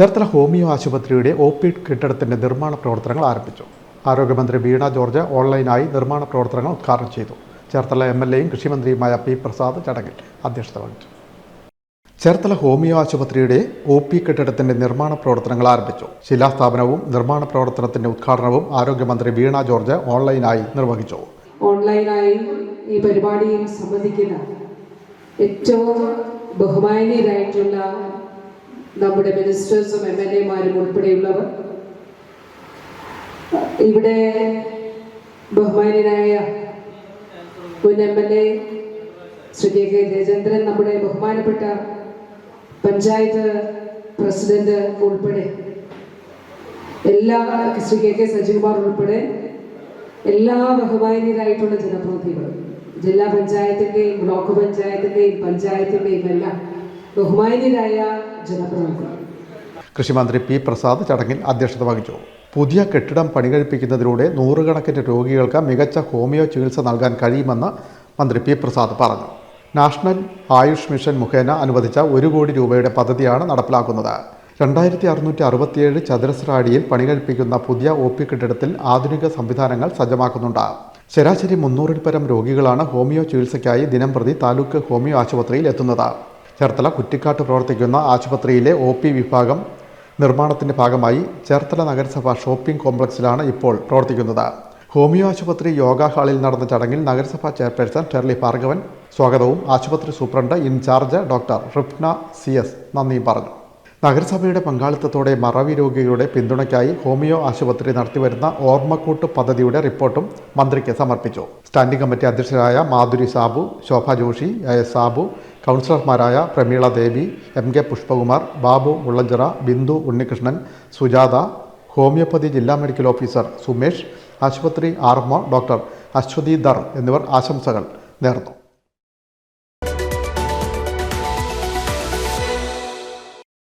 Cherthala homeo ആശുപത്രിയുടെ O P കെട്ടിടത്തിന്റെ നിർമ്മാണ പ്രവർത്തനങ്ങൾ ആരംഭിച്ചു. ആരോഗ്യമന്ത്രി വീണ ജോർജ് ഓൺലൈനായി നിർമ്മാണ പ്രവർത്തനങ്ങൾ ഉദ്ഘാടനം ചെയ്തു. ചേർത്തല എം എൽ എയും കൃഷിമന്ത്രിയുമായ പി പ്രസാദ് ചടങ്ങിൽ അധ്യക്ഷത വഹിച്ചു. ചേർത്തല ഹോമിയോ ആശുപത്രിയുടെ ഒ പി കെട്ടിടത്തിന്റെ നിർമ്മാണ പ്രവർത്തനങ്ങൾ ആരംഭിച്ചു. ശിലാസ്ഥാപനവും നിർമ്മാണ പ്രവർത്തനത്തിന്റെ ഉദ്ഘാടനവും ആരോഗ്യമന്ത്രി വീണ ജോർജ് ഓൺലൈനായി നിർവഹിച്ചു. ഓൺലൈനായി ഈ പരിപാടിയിൽ സംബന്ധിക്കുന്ന ഏറ്റവും ബഹുമാനീയരായിട്ടുള്ള നമ്മുടെ മിനിസ്റ്റേഴ്സും എം എൽ എമാരും ഉൾപ്പെടെയുള്ളവർ. ഇവിടെ ബഹുമാനായ മുൻ M L A Shri K K Jayachandran നമ്മുടെ ബഹുമാനപ്പെട്ട പഞ്ചായത്ത് പ്രസിഡന്റ് ഉൾപ്പെടെ എല്ലാ ശ്രീ കെ കെ സജീവ്കുമാർ ഉൾപ്പെടെ എല്ലാ ബഹുമാനീയരായിട്ടുള്ള ജനപ്രതിനിധികളും ജില്ലാ പഞ്ചായത്തിന്റെയും ബ്ലോക്ക് പഞ്ചായത്തിന്റെയും പഞ്ചായത്തിന്റെയും എല്ലാം ബഹുമാനീയരായ ജനപ്രമുഖർ. കൃഷിമന്ത്രി പി പ്രസാദ് ചടങ്ങിൽ അധ്യക്ഷത വഹിച്ചു. പുതിയ കെട്ടിടം പണികഴിപ്പിക്കുന്നതിലൂടെ നൂറുകണക്കിന് രോഗികൾക്ക് മികച്ച ഹോമിയോ ചികിത്സ നൽകാൻ കഴിയുമെന്ന് മന്ത്രി പി പ്രസാദ് പറഞ്ഞു. നാഷണൽ ആയുഷ് മിഷൻ മുഖേന അനുവദിച്ച ഒരു കോടി രൂപയുടെ പദ്ധതിയാണ് നടപ്പിലാക്കുന്നത്. രണ്ടായിരത്തി അറുന്നൂറ്റി അറുപത്തിയേഴ് ചതുരശ്ര അടിയിൽ പണികഴിപ്പിക്കുന്ന പുതിയ ഒ പി കെട്ടിടത്തിൽ ആധുനിക സംവിധാനങ്ങൾ സജ്ജമാക്കുന്നുണ്ട്. ശരാശരി മുന്നൂറിൽ പരം രോഗികളാണ് ഹോമിയോ ചികിത്സയ്ക്കായി ദിനംപ്രതി താലൂക്ക് ഹോമിയോ ആശുപത്രിയിൽ എത്തുന്നത്. ചേർത്തല കുറ്റിക്കാട്ട് പ്രവർത്തിക്കുന്ന ആശുപത്രിയിലെ ഒ പി വിഭാഗം നിർമ്മാണത്തിന്റെ ഭാഗമായി ചേർത്തല നഗരസഭ ഷോപ്പിംഗ് കോംപ്ലക്സിലാണ് ഇപ്പോൾ പ്രവർത്തിക്കുന്നത്. ഹോമിയോ ആശുപത്രി യോഗ ഹാളിൽ നടന്ന ചടങ്ങിൽ നഗരസഭാ ചെയർപേഴ്സൺ ഷെർലി ഭാർഗവൻ സ്വാഗതവും ആശുപത്രി superintendent in charge doctor Rifna C S നന്ദിയും പറഞ്ഞു. നഗരസഭയുടെ പങ്കാളിത്തത്തോടെ മറവി രോഗികളുടെ പിന്തുണയ്ക്കായി ഹോമിയോ ആശുപത്രി നടത്തിവരുന്ന ഓർമ്മക്കൂട്ട് പദ്ധതിയുടെ റിപ്പോർട്ടും മന്ത്രിക്ക് സമർപ്പിച്ചു. സ്റ്റാൻഡിംഗ് കമ്മിറ്റി അധ്യക്ഷരായ മാധുരി സാബു ശോഭ ജോഷി എ എസ് സാബു കൗൺസിലർമാരായ Prameela Devi M K Pushpakumar Babu Mullanchira Bindu Unnikrishnan Sujatha homoeopathy ജില്ലാ മെഡിക്കൽ ഓഫീസർ സുമേഷ് ആശുപത്രി ആർമോ ഡോക്ടർ അശ്വതി ദർ എന്നിവർ ആശംസകൾ നേർന്നു.